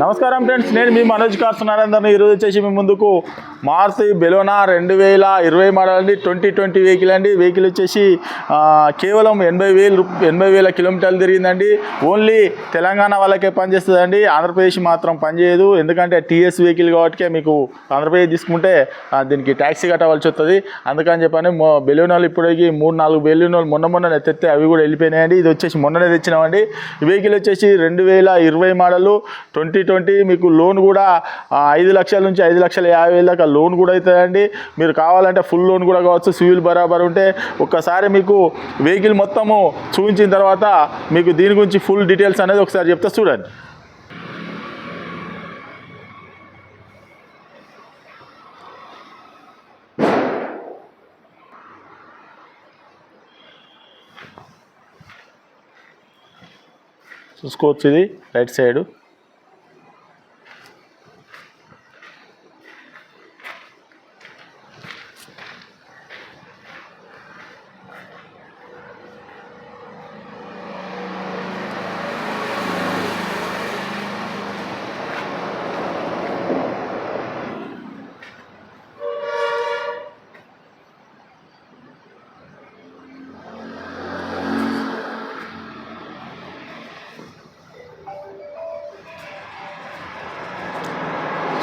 నమస్కారం ఫ్రెండ్స్ నేను మీ మనోజ్ కార్స్ నరేందర్ని ఈరోజు వచ్చేసి మీ ముందుకు మారుతి బెలోనా రెండు వేల ఇరవై మోడల్ అండి ట్వంటీ ట్వంటీ వెహికల్ అండి. వెహికల్ వచ్చేసి కేవలం ఎనభై వేలు ఎనభై వేల కిలోమీటర్లు తిరిగిందండి. ఓన్లీ తెలంగాణ వాళ్ళకే పనిచేస్తుందండి. ఆంధ్రప్రదేశ్ మాత్రం పనిచేయదు. ఎందుకంటే టీఎస్ వెహికల్ కాబట్టి మీకు ఆంధ్రప్రదేశ్ తీసుకుంటే దీనికి ట్యాక్సీ కట్టవలసి వస్తుంది. అందుకని చెప్పని బెలూనాలు ఇప్పటికి మూడు నాలుగు బెలూనాలు మొన్న మొన్న తెస్తే అవి కూడా వెళ్ళిపోయినాయండి. ఇది వచ్చేసి మొన్ననే తెచ్చినామండి. వెహికల్ వచ్చేసి రెండు వేల ఇరవై మోడలు ట్వంటీ ట్వంటీ మీకు లోన్ కూడా ఐదు లక్షల నుంచి ఐదు లక్షల యాభై వేల దాకా లోన్ కూడా అవుతుందండి. మీరు కావాలంటే ఫుల్ లోన్ కూడా కావచ్చు సివిల్ బరాబర్ ఉంటే. ఒక్కసారి మీకు వెహికల్ మొత్తము చూపించిన తర్వాత మీకు దీని గురించి ఫుల్ డీటెయిల్స్ అనేది ఒకసారి చెప్తా చూడండి. చూసుకోవచ్చు ఇది రైట్ సైడ్.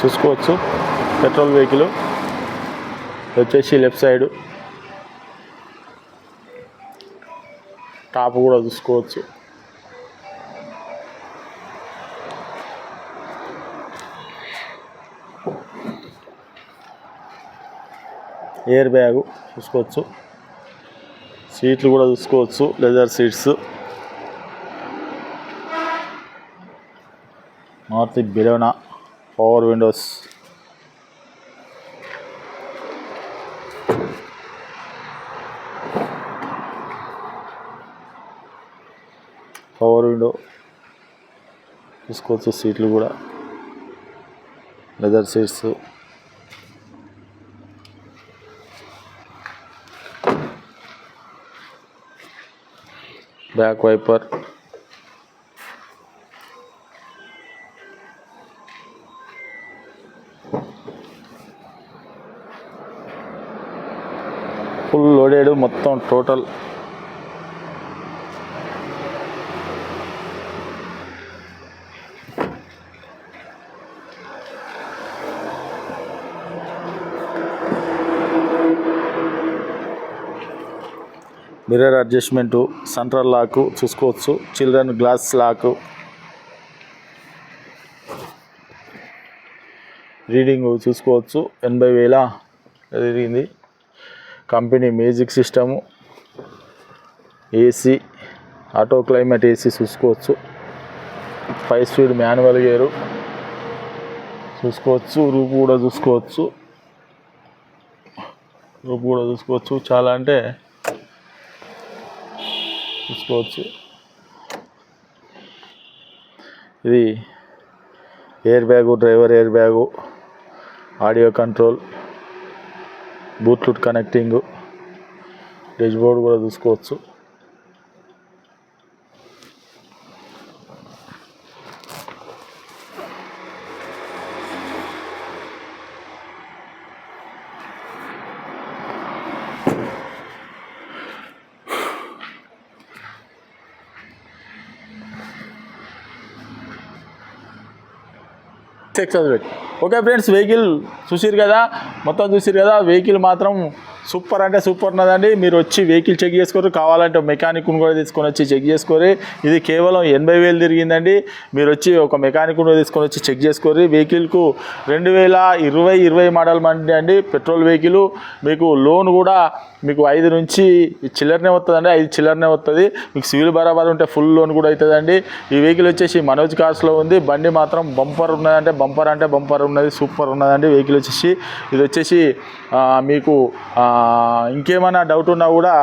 చూసుకోవచ్చు. పెట్రోల్ వెహికల్ వచ్చేసి లెఫ్ట్ సైడ్. టాప్ కూడా చూసుకోవచ్చు. ఎయిర్ బ్యాగు చూసుకోవచ్చు. సీట్లు కూడా చూసుకోవచ్చు. Leather seats. Maruti Baleno power windows power window చూసుకోవచ్చు సీట్లు కూడా leather seats back wiper full loaded మొత్తం టోటల్. మిర్రర్ అడ్జస్ట్మెంటు సెంట్రల్ లాకు చూసుకోవచ్చు చిల్డ్రన్ గ్లాస్ లాకు. రీడింగ్ చూసుకోవచ్చు ఎనభై వేల. జరిగింది company music system AC auto climate AC చూసుకోవచ్చు. ఫైవ్ స్పీడ్ మాన్యువల్ గేరు చూసుకోవచ్చు. రూపు కూడా చూసుకోవచ్చు. రూపు కూడా చూసుకోవచ్చు. చాలా అంటే చూసుకోవచ్చు. ఇది air bag driver air bag audio control. Bluetooth connecting dashboard కూడా చూసుకోవచ్చు. సక్సెస్ పెట్టి ఓకే ఫ్రెండ్స్ వెహికల్ చూసిరు కదా? మొత్తం చూసిరు కదా? వెహికల్ మాత్రం సూపర్ అంటే సూపర్ ఉన్నదండి. మీరు వచ్చి వెహికల్ చెక్ చేసుకోరు. కావాలంటే మెకానిక్ను కూడా తీసుకొని వచ్చి చెక్ చేసుకోరు. ఇది కేవలం ఎనభై వేలు తిరిగిందండి. మీరు వచ్చి ఒక మెకానిక్ తీసుకొని వచ్చి చెక్ చేసుకోరు. వెహికల్కు రెండు వేల ఇరవై ఇరవై మోడల్ మంది అండి. Petrol vehicle. మీకు లోన్ కూడా మీకు ఐదు నుంచి చిల్లరనే వస్తుందండి. ఐదు చిల్లరనే వస్తుంది. మీకు సివిల్ బరాబర్ ఉంటే ఫుల్ లోన్ కూడా అవుతుందండి. ఈ వెహికల్ వచ్చేసి మనోజ్ కార్స్లో ఉంది. బండి మాత్రం బంపర్ ఉన్నదంటే బంపర్ అంటే బంపర్ ఉన్నది. సూపర్ ఉన్నదండి వెహికల్ వచ్చేసి. ఇది వచ్చేసి మీకు ఇంకేమైనా డౌట్ ఉన్నా కూడా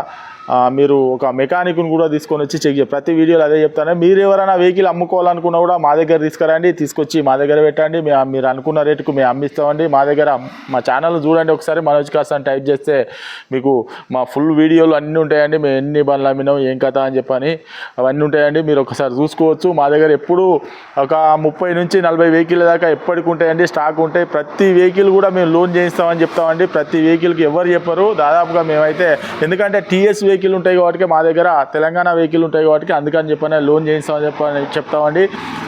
మీరు ఒక మెకానిక్ను కూడా తీసుకొని వచ్చి చెక్ చేయాలి ప్రతి వీడియోలో అదే చెప్తాను మీరు ఎవరైనా వెహికల్ అమ్ముకోవాలనుకున్నా కూడా మా దగ్గర తీసుకురండి తీసుకొచ్చి మా దగ్గర పెట్టండి మీరు అనుకున్న రేటుకు మేము అమ్మిస్తామండి. మా దగ్గర మా ఛానల్ చూడండి ఒకసారి మనోజ్ కాస్ అని టైప్ చేస్తే మీకు మా ఫుల్ వీడియోలు అన్నీ ఉంటాయండి. మేము ఎన్ని బండ్లు అమ్మినాం ఏం కథ అని చెప్పని అవన్నీ ఉంటాయండి. మీరు ఒకసారి చూసుకోవచ్చు. మా దగ్గర ఎప్పుడు ఒక ముప్పై నుంచి నలభై వెహికల్ దాకా ఎప్పటికి ఉంటాయండి. స్టాక్ ఉంటాయి. ప్రతి వెహికల్ కూడా మేము లోన్ చేయిస్తామని చెప్తామండి. ప్రతి వెహికల్కి ఎవరు చెప్పరు. దాదాపుగా మేమైతే ఎందుకంటే టీఎస్ వెహికల్ వెహికల్ ఉంటాయి కాబట్టి మా దగ్గర తెలంగాణ వెహికల్ ఉంటాయి కాబట్టి అందుకని చెప్పని లోన్ చేయిస్తామని చెప్పని చెప్తామండి.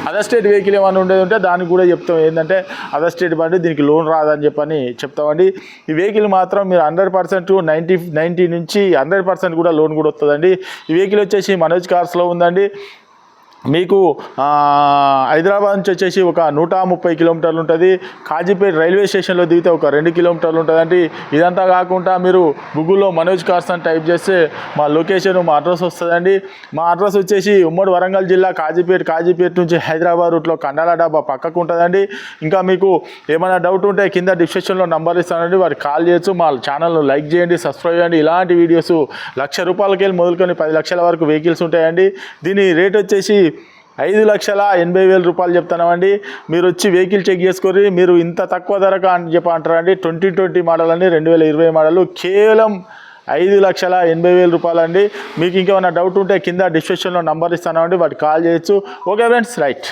అదర్ స్టేట్ వెహికల్ ఏమైనా ఉండేది ఉంటే దానికి కూడా చెప్తాం. ఏంటంటే అదర్ స్టేట్ బండి దీనికి లోన్ రాదని చెప్పని చెప్తామండి. ఈ వెహికల్ మాత్రం మీరు హండ్రెడ్ పర్సెంట్ నైంటీ నైంటీ నుంచి హండ్రెడ్ పర్సెంట్ కూడా లోన్ కూడా వస్తుందండి. ఈ వెహికల్ వచ్చేసి మనోజ్ కార్స్లో ఉందండి. మీకు హైదరాబాద్ నుంచి వచ్చేసి ఒక నూట ముప్పై కిలోమీటర్లు ఉంటుంది. కాజీపేట రైల్వే స్టేషన్లో దిగితే ఒక రెండు కిలోమీటర్లు ఉంటుందండి. ఇదంతా కాకుండా మీరు గూగుల్లో మనోజ్ కార్స్ అని టైప్ చేస్తే మా లొకేషన్ మా అడ్రస్ వస్తుందండి. మా అడ్రస్ వచ్చేసి ఉమ్మడి వరంగల్ జిల్లా కాజీపేట కాజీపేట నుంచి హైదరాబాద్ రూట్లో కండాల డాబా పక్కకు ఉంటుందండి. ఇంకా మీకు ఏమైనా డౌట్ ఉంటే కింద డిస్క్రిప్షన్లో నంబర్ ఇస్తానండి. వారికి కాల్ చేయొచ్చు మా ఛానల్ను లైక్ చేయండి సబ్స్క్రైబ్ చేయండి. ఇలాంటి వీడియోస్ లక్ష రూపాయలకి వెళ్ళి మొదలుకొని పది లక్షల వరకు వెహికల్స్ ఉంటాయండి. దీని రేట్ వచ్చేసి ఐదు లక్షల ఎనభై వేల రూపాయలు చెప్తానండి మీరు వచ్చి వెహికల్ చెక్ చేసుకొని మీరు ఇంత తక్కువ ధరకు అని చెప్పి అంటారండి ట్వంటీ ట్వంటీ మోడల్ అండి రెండు వేల ఇరవై మోడల్. కేవలం ఐదు లక్షల ఎనభై వేల రూపాయలు అండి మీకు ఇంకేమైనా డౌట్ ఉంటే కింద డిస్క్రిప్షన్లో నంబర్ ఇస్తానండి వాటికి కాల్ చేయొచ్చు. Okay friends right.